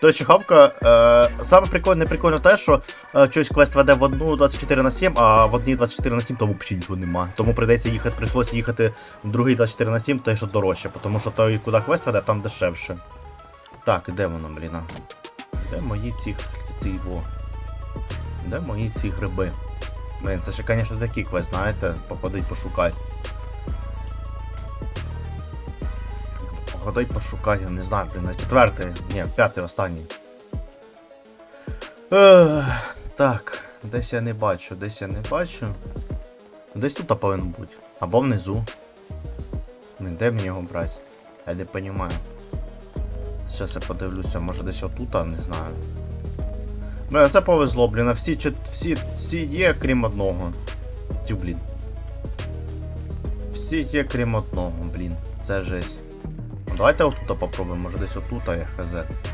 До речі, хавка. Е, саме прикольне, прикольно те, що е, щось квест веде в одну 24 на 7, а в одній 24 на 7 то взагалі нічого нема. Тому прийдеться їхати, прийшлося їхати в другий 24 на 7, той що дорожче, тому що той, куди квест веде, там дешевше. Так, де воно, блін? а? Де мої ці ці? Де мої ці гриби? Блін, це ще, звісно, такий квест, знаєте, походить пошукай. Походить пошукай, я не знаю, блін, на четвертий, ні, п'ятий, останній. Ех, так, десь я не бачу, десь я не бачу. Десь тут повинен бути. Або внизу. Де мені його брати? Я не розумію. Зараз я подивлюся, може десь отут, не знаю. Бля, це повезло, блін, а всі, всі, всі є, крім одного. Тю, блін. Всі є, крім одного, блін. Це жесть. Давайте отут попробуємо, може десь отут, я хз.